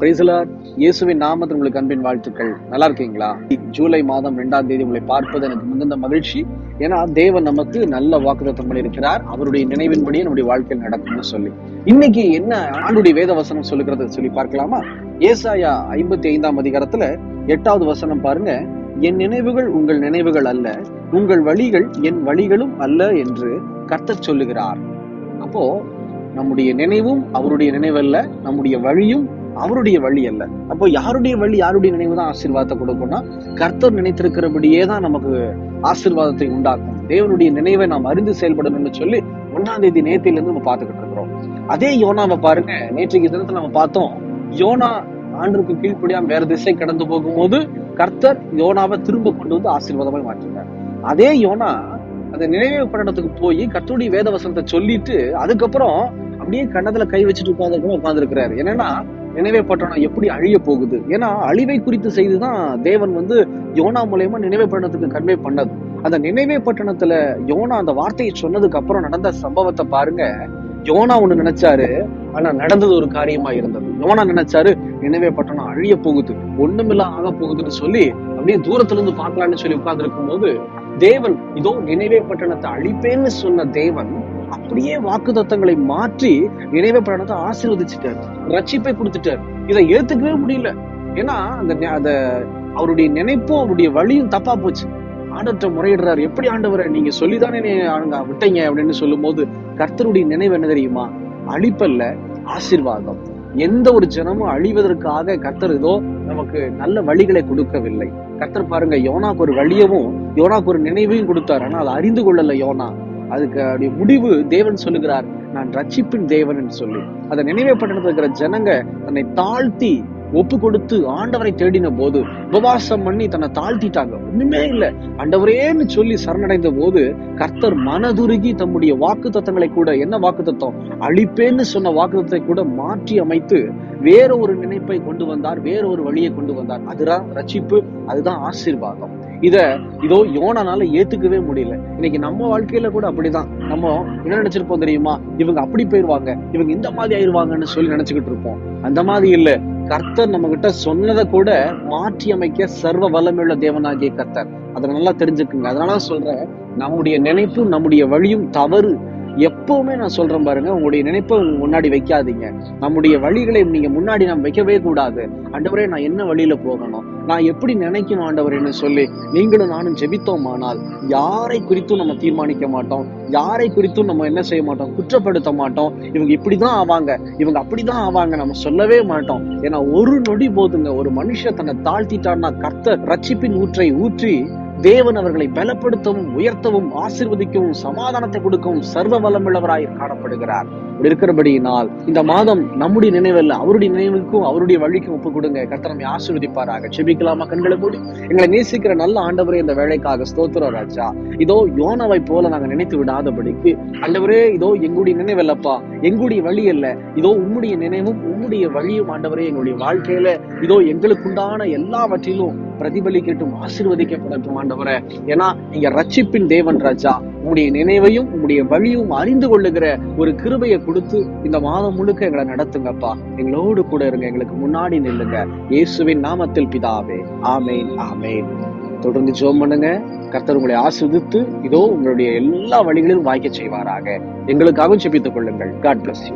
Praise the Lord இயேசுவின் நாமத்தில் உங்களுக்கு அன்பின் வாழ்த்துக்கள். நல்லா இருக்கீங்களா? ஜூலை மாதம் ரெண்டாம் தேதி உங்களை பார்ப்பது எனக்கு மிகுந்த மகிழ்ச்சி. ஏன்னா தேவன் நமக்கு நல்ல வாக்குத்தத்தம் பண்ணியிருக்கிறார். அவருடைய நினைவின்படியே நம்முடைய வாழ்க்கையில் நடக்கும்னு சொல்லி. இன்னைக்கு என்ன ஆண்டுடைய வேத வசனம் சொல்லுகிறத சொல்லி பார்க்கலாமா? ஏசாயா ஐம்பத்தி ஐந்தாம் அதிகாரத்துல எட்டாவது வசனம் பாருங்க. என் நினைவுகள் உங்கள் நினைவுகள் அல்ல. உங்கள் வழிகள் என் வழிகளும் அல்ல என்று கர்த்தர் சொல்லுகிறார். அப்போ நம்முடைய நினைவும் அவருடைய நினைவல்ல. நம்முடைய வழியும் அவருடைய வழி அல்ல. அப்போ யாருடைய வழி யாருடைய நினைவு தான் ஆசீர்வாதத்தை கொடுக்கும்னா கர்த்தர் நினைத்திருக்கிறபடியே தான் நமக்கு ஆசீர்வாதத்தை உண்டாக்கும். தேவனுடைய நினைவை நாம் அறிந்து செயல்படணும்னு சொல்லி ஒன்னாம் தேதி நேத்தில இருந்து நம்ம பார்த்துக்கிட்டு இருக்கிறோம். அதே யோனாவை பாருங்க. நேற்றைக்கு தினத்துல நம்ம பார்த்தோம். யோனா ஆண்டுக்கு கீழ்ப்படியாம வேற திசை கடந்து போகும்போது கர்த்தர் யோனாவை திரும்ப கொண்டு வந்து ஆசீர்வாதமாய் மாற்றினார். அதே யோனா அந்த நினைவு படத்துக்கு போய் கர்த்தருடைய வேத வசனத்தை சொல்லிட்டு அதுக்கப்புறம் அப்படியே கண்ணத்துல கை வச்சுட்டு உட்காந்து உட்கார்ந்து இருக்கிறாரு என்னன்னா நினைவே பட்டணம் எப்படி அழிய போகுது? ஏன்னா அழிவை குறித்து செய்துதான் தேவன் வந்து யோனா மூலயமா நினைவே பட்டணத்துக்கு கன்வே பண்ணது. அந்த நினைவே பட்டணத்துல யோனா அந்த வார்த்தையை சொன்னதுக்கு அப்புறம் நடந்த சம்பவத்தை பாருங்க. யோனா ஒண்ணு நினைச்சாரு ஆனா நடந்தது ஒரு காரியமா இருந்தது. யோனா நினைச்சாரு நினைவே பட்டணம் அழிய போகுது ஒண்ணுமில்ல ஆக போகுதுன்னு சொல்லி அப்படியே தூரத்துல இருந்து பார்க்கலாம்னு சொல்லி உட்கார்ந்து இருக்கும் போது தேவன் இதோ நினைவே பட்டணத்தை அழிப்பேன்னு சொன்ன தேவன் அப்படியே வாக்கு தத்தங்களை மாற்றி நினைவு பட்டணத்தை ஆசீர்வதிச்சுட்டார். ரட்சிப்பை கொடுத்துட்டார். இதை ஏத்துக்கவே முடியல. ஏன்னா அந்த அந்த அவருடைய நினைப்பும் அவருடைய வழியும் தப்பா போச்சு. ஆண்டவர்கிட்ட முறையிடுறாரு. எப்படி ஆண்டவரை நீங்க சொல்லிதானே விட்டீங்க? அப்படின்னு சொல்லும் போது கர்த்தருடைய நினைவு என்ன தெரியுமா? அழிப்பல்ல ஆசீர்வாதம். எந்த ஒரு ஜனமும் அழிவதற்காக கர்த்தர் இதோ நமக்கு நல்ல வழிகளை கொடுக்கவில்லை. கர்த்தர் பாருங்க யோனாக்கு ஒரு வழியவும் யோனாக்கு ஒரு நினைவையும் கொடுத்தாரு. ஆனா அதை அறிந்து கொள்ளல யோனா. அதுக்கு அப்படி முடிவு தேவன் சொல்லுகிறார் நான் ரட்சிப்பின் தேவன் என்று சொல்லி. அதை நினைவே பட்டணத்துல இருக்கிற ஜனங்க தன்னை தாழ்த்தி ஒப்பு கொடுத்து ஆண்டவரை தேடின போது உபவாசம் பண்ணி தன்னை தாழ்த்திட்டாங்க. ஒண்ணுமே இல்லை. ஆண்டவரேன்னு சொல்லி சரணடைந்த போது கர்த்தர் மனதுருகி தம்முடைய வாக்கு தத்தங்களை கூட என்ன வாக்கு தத்தம் அழிப்பேன்னு சொன்ன வாக்கு கூட மாற்றி அமைத்து வேற ஒரு நினைப்பை கொண்டு வந்தார் வேற ஒரு வழியை கொண்டு வந்தார். அதுதான் ரட்சிப்பு அதுதான் ஆசீர்வாதம். இத இதோ யோனானால ஏத்துக்கவே முடியல. இன்னைக்கு நம்ம வாழ்க்கையில கூட அப்படிதான். நம்ம என்ன நினைச்சிருப்போம் தெரியுமா? இவங்க அப்படி போயிருவாங்க. இவங்க இந்த மாதிரி ஆயிருவாங்கன்னு சொல்லி நினைச்சுக்கிட்டு இருப்போம். அந்த மாதிரி இல்லை. கர்த்தர் நம்ம கிட்ட சொன்னதை கூட மாற்றி அமைக்க சர்வ வல்லமையுள்ள தேவனாகிய கர்த்தர். அதை நல்லா தெரிஞ்சுக்குங்க. அதனால சொல்றேன் நம்முடைய நினைப்பும் நம்முடைய வழியும் தவறு. எப்பவுமே நான் சொல்றேன் பாருங்க உங்களுடைய நினைப்பை முன்னாடி வைக்காதீங்க. நம்முடைய வழிகளை நீங்க முன்னாடி நாம் வைக்கவே கூடாது. அண்டவரே நான் என்ன வழியில போகணும்? நான் எப்படி நினைக்கணும் என்று சொல்லி நீங்களும் நானும் ஜெபித்தோமானால் யாரை குறித்தும் நம்ம தீர்மானிக்க மாட்டோம். யாரை குறித்தும் நம்ம என்ன செய்ய மாட்டோம்? குற்றப்படுத்த மாட்டோம். இவங்க இப்படிதான் ஆவாங்க. இவங்க அப்படிதான் ஆவாங்க. நம்ம சொல்லவே மாட்டோம். ஏன்னா ஒரு நொடி போதுங்க. ஒரு மனுஷன் தன்னை தாழ்த்திட்டான்னா கர்த்தர் ரட்சிப்பின் ஊற்றை ஊற்றி தேவன் அவர்களை பலப்படுத்தவும் உயர்த்தவும் ஆசிர்வதிக்கவும் சமாதானத்தை கொடுக்கவும் சர்வ வல்லமுள்ளவராய் காணப்படுகிறார். இருக்கிறபடியினால் இந்த மாதம் நம்முடைய நினைவல்ல அவருடைய நினைவுக்கும் அவருடைய வழிக்கும் ஒப்பு கொடுங்க. கத்தனமே ஆசிர்வதிப்பாராக. செபிக்கலாமா கண்களை மூடி? எங்களை நேசிக்கிற நல்ல ஆண்டவரே இந்த வேலைக்காக ஸ்தோத்திரம் ராஜா. இதோ யோனாவை போல நாங்க நினைத்து விடாதபடிக்கு ஆண்டவரே இதோ எங்களுடைய நினைவல்லப்பா எங்களுடைய வழி அல்ல. இதோ உம்முடைய நினைவும் உம்முடைய வழியும் ஆண்டவரே எங்களுடைய வாழ்க்கையில இதோ எங்களுக்குண்டான எல்லாவற்றிலும் பிரதிபலிக்கட்டும் ஆசிர்வதிக்கப்படட்டும் ஆண்டவரே. ஏன்னா நீங்க ரட்சிப்பின் தேவன் ராஜா. உங்களுடைய நினைவையும் உங்களுடைய வழியும் அறிந்து கொள்ளுகிற ஒரு கிருபையை கொடுத்து இந்த மாதம் முழுக்க எங்களை நடத்துங்கப்பா. எங்களோடு கூட இருங்க எங்களுக்கு முன்னாடி நில்லுங்க. இயேசுவின் நாமத்தில் பிதாவே. ஆமேன் ஆமேன். தொடர்ந்து ஜோம் பண்ணுங்க. கர்த்தர் உங்களை ஆசிர்வதித்து இதோ உங்களுடைய எல்லா வழிகளிலும் வாய்க்க செய்வாராக. எங்களுக்காகவும் செபித்துக் கொள்ளுங்கள். God bless you